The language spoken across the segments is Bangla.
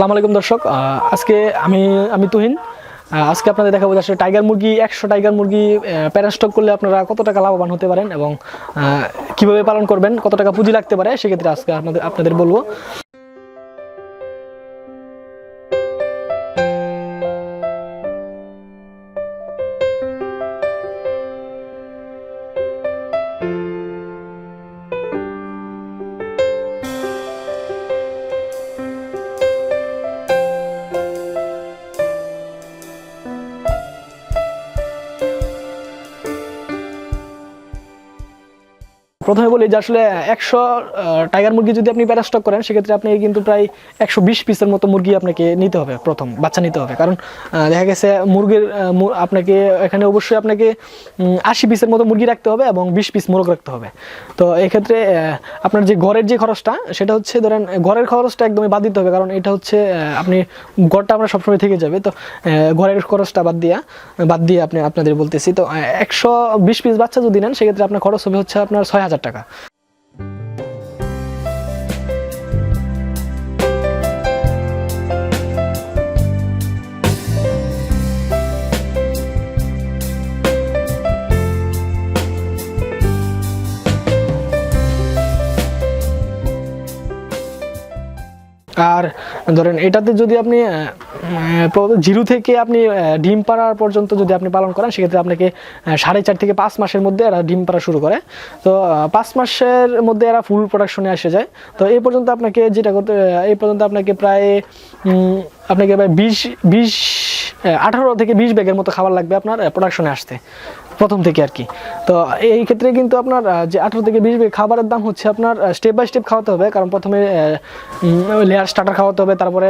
আসসালামু আলাইকুম দর্শক আজকে আমি আমি তুহিন। আজকে আপনাদের দেখাবো যে টাইগার মুরগি, একশো টাইগার মুরগি প্যারাস্টক করলে আপনারা কত টাকা লাভবান হতে পারেন এবং কীভাবে পালন করবেন, কত টাকা পুঁজি লাগতে পারে, সেক্ষেত্রে আজকে আপনাদের আপনাদের বলব। প্রথমে বলি যে আসলে একশো টাইগার মুরগি যদি আপনি প্যারাস্টক করেন, সেক্ষেত্রে আপনি কিন্তু প্রায় একশো বিশ পিসের মতো মুরগি আপনাকে নিতে হবে, প্রথম বাচ্চা নিতে হবে। কারণ দেখা গেছে মুরগির আপনাকে এখানে অবশ্যই আপনাকে আশি পিসের মতো মুরগি রাখতে হবে এবং বিশ পিস মোরগ রাখতে হবে। তো এক্ষেত্রে আপনার যে ঘরের যে খরচটা, সেটা হচ্ছে ধরেন, ঘরের খরচটা একদমই বাদ দিতে হবে। কারণ এটা হচ্ছে আপনি ঘরটা আমরা সবসময় থেকে যাবে। তো ঘরের খরচটা বাদ দিয়া, বাদ দিয়ে আপনি আপনাদের বলতেছি। তো একশো বিশ পিস বাচ্চা যদি নেন, সেক্ষেত্রে আপনার খরচ হবে হচ্ছে আপনার ছয় হাজার টাকা। আর ধরেন এটাতে যদি আপনি জিরো থেকে আপনি ডিম পাড়ার পর্যন্ত যদি আপনি পালন করেন, সেক্ষেত্রে আপনাকে সাড়ে চার থেকে পাঁচ মাসের মধ্যে এরা ডিম পাড়া শুরু করে। তো পাঁচ মাসের মধ্যে এরা ফুল প্রোডাকশনে এসে যায়। তো এই পর্যন্ত আপনাকে যেটা করতে এই পর্যন্ত আপনাকে প্রায় আপনাকে প্রায় বিশ বিশ আঠারো থেকে বিশ ব্যাগের মতো খাবার লাগবে আপনার প্রোডাকশনে আসতে। প্রথম থেকে আর কি। তো এই ক্ষেত্রে কিন্তু আপনার যে আঠারো থেকে বিশ খাবারের দাম হচ্ছে আপনার স্টেপ বাই স্টেপ খাওয়াতে হবে। কারণ প্রথমে লেয়ার স্টার্টার খাওয়াতে হবে, তারপরে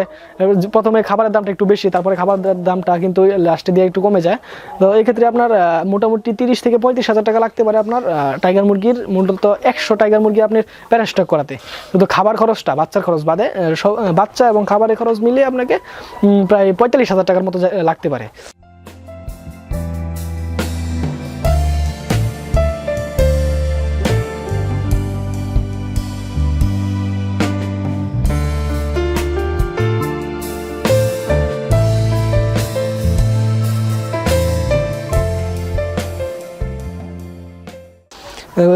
প্রথমে খাবারের দামটা একটু বেশি, তারপরে খাবারের দামটা কিন্তু লাস্টে দিয়ে একটু কমে যায়। তো এই ক্ষেত্রে আপনার মোটামুটি তিরিশ থেকে পঁয়ত্রিশ হাজার টাকা লাগতে পারে আপনার টাইগার মুরগির, মূলত একশো টাইগার মুরগি আপনার প্যারাস্টক করাতে। কিন্তু খাবার খরচটা, বাচ্চার খরচ বাদে বাচ্চা এবং খাবারের খরচ মিলিয়ে আপনাকে প্রায় পঁয়তাল্লিশ হাজার টাকার মতো লাগতে পারে।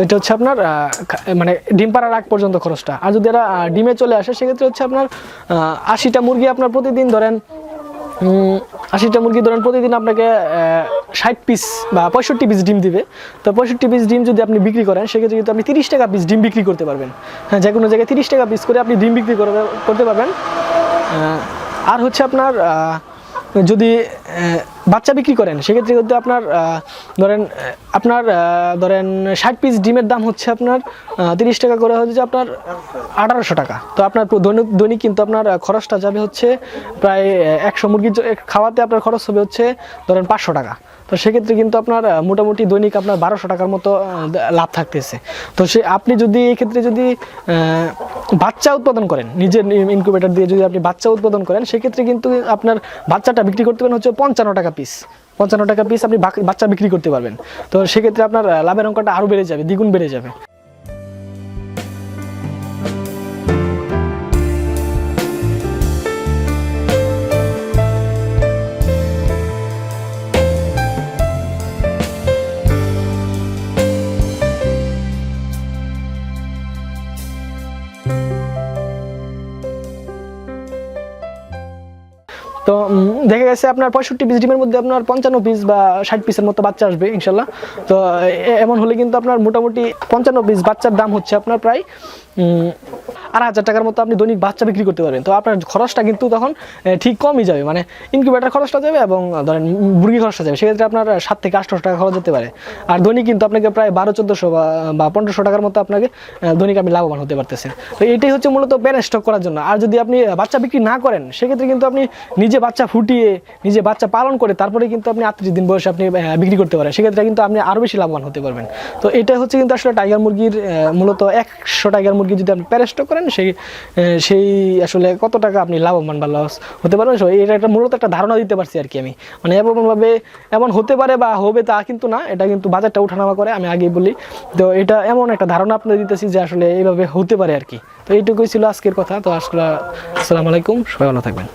এটা হচ্ছে আপনার মানে ডিম পাড়ার আগ পর্যন্ত খরচটা। আর যদি এরা ডিমে চলে আসে, সেক্ষেত্রে হচ্ছে আপনার আশিটা মুরগি আপনার প্রতিদিন ধরেন আশিটা মুরগি ধরেন প্রতিদিন আপনাকে ষাট পিস বা পঁয়ষট্টি পিস ডিম দিবে। তো পঁয়ষট্টি পিস ডিম যদি আপনি বিক্রি করেন, সেক্ষেত্রে কিন্তু আপনি তিরিশ টাকা পিস ডিম বিক্রি করতে পারবেন। হ্যাঁ যে কোনো জায়গায় তিরিশ টাকা পিস করে আপনি ডিম বিক্রি করবে, করতে পারবেন। আর হচ্ছে আপনার যদি বাচ্চা বিক্রি করেন, সেক্ষেত্রে কিন্তু আপনার ধরেন আপনার ধরেন, ষাট পিস ডিমের দাম হচ্ছে আপনার তিরিশ টাকা করে হচ্ছে আপনার আঠারোশো টাকা। তো আপনার দৈনিক দৈনিক কিন্তু আপনার খরচটা যাবে হচ্ছে প্রায় একশো মুরগির খাওয়াতে আপনার খরচ হবে হচ্ছে, ধরেন, পাঁচশো টাকা। তো সেক্ষেত্রে কিন্তু আপনার মোটামুটি দৈনিক আপনার বারোশো টাকার মতো লাভ থাকতেছে। তো সে আপনি যদি এই ক্ষেত্রে যদি বাচ্চা উৎপাদন করেন। নিজের ইনকিউবেটার দিয়ে যদি আপনি বাচ্চা উৎপাদন করেন, সেক্ষেত্রে কিন্তু আপনার বাচ্চাটা বিক্রি করতে পারেন হচ্ছে পঞ্চান্ন টাকা পিস পঞ্চান্ন টাকা পিস আপনি বাচ্চা বিক্রি করতে পারবেন। তো সেক্ষেত্রে আপনার লাভের অঙ্কটা আরও বেড়ে যাবে, দ্বিগুণ বেড়ে যাবে। তো দেখা গেছে আপনার পঁয়ষট্টি পিস ডিমের মধ্যে আপনার পঞ্চান্ন পিস বা ষাট পিসের মতো বাচ্চা আসবে, ইনশাল্লাহ। তো এমন হলে কিন্তু আপনার মোটামুটি পঞ্চান্ন পিস বাচ্চার দাম হচ্ছে আপনার প্রায় আড়াই হাজার টাকার মতো আপনি দৈনিক বাচ্চা বিক্রি করতে পারবেন। তো আপনার খরচটা কিন্তু তখন ঠিক কমই যাবে। মানে ইনকিউবেটার খরচটা যাবে এবং ধরেন মুরগি খরচটা যাবে। সেক্ষেত্রে আপনার সাত থেকে আটশো টাকা খরচ যেতে পারে। আর দৈনিক কিন্তু আপনাকে প্রায় বারো, চোদ্দোশো বা পনেরোশো টাকার মতো আপনাকে দৈনিক আপনি লাভবান হতে পারতেছেন। তো এটাই হচ্ছে মূলত প্যারেন্ট স্টক করার জন্য। আর যদি আপনি বাচ্চা বিক্রি না করেন, সেক্ষেত্রে কিন্তু আপনি নিজে বাচ্চা ফুটিয়ে নিজে বাচ্চা পালন করে তারপরে কিন্তু আপনি আটত্রিশ দিন বয়সে আপনি বিক্রি করতে পারেন, সেক্ষেত্রে কিন্তু আপনি আরও বেশি লাভবান হতে পারবেন। তো এটা হচ্ছে কিন্তু আসলে টাইগার মুরগির মূলত একশো টাইগার মুরগি যদি আপনি প্যারেস্টক করেন, সেই সেই আসলে কত টাকা আপনি লাভবান বা লস হতে পারবেন। এটা একটা মূলত একটা ধারণা দিতে পারছি আর কি আমি। মানে এমনভাবে এমন হতে পারে বা হবে তা কিন্তু না, এটা কিন্তু বাজারটা উঠানামা করে, আমি আগেই বলি। তো এটা এমন একটা ধারণা আপনাদের দিতেছি যে আসলে এইভাবে হতে পারে আর কি। তো এইটুকুই ছিল আজকের কথা। তো আসলে আসসালামু আলাইকুম, সবাই ভালো থাকবেন।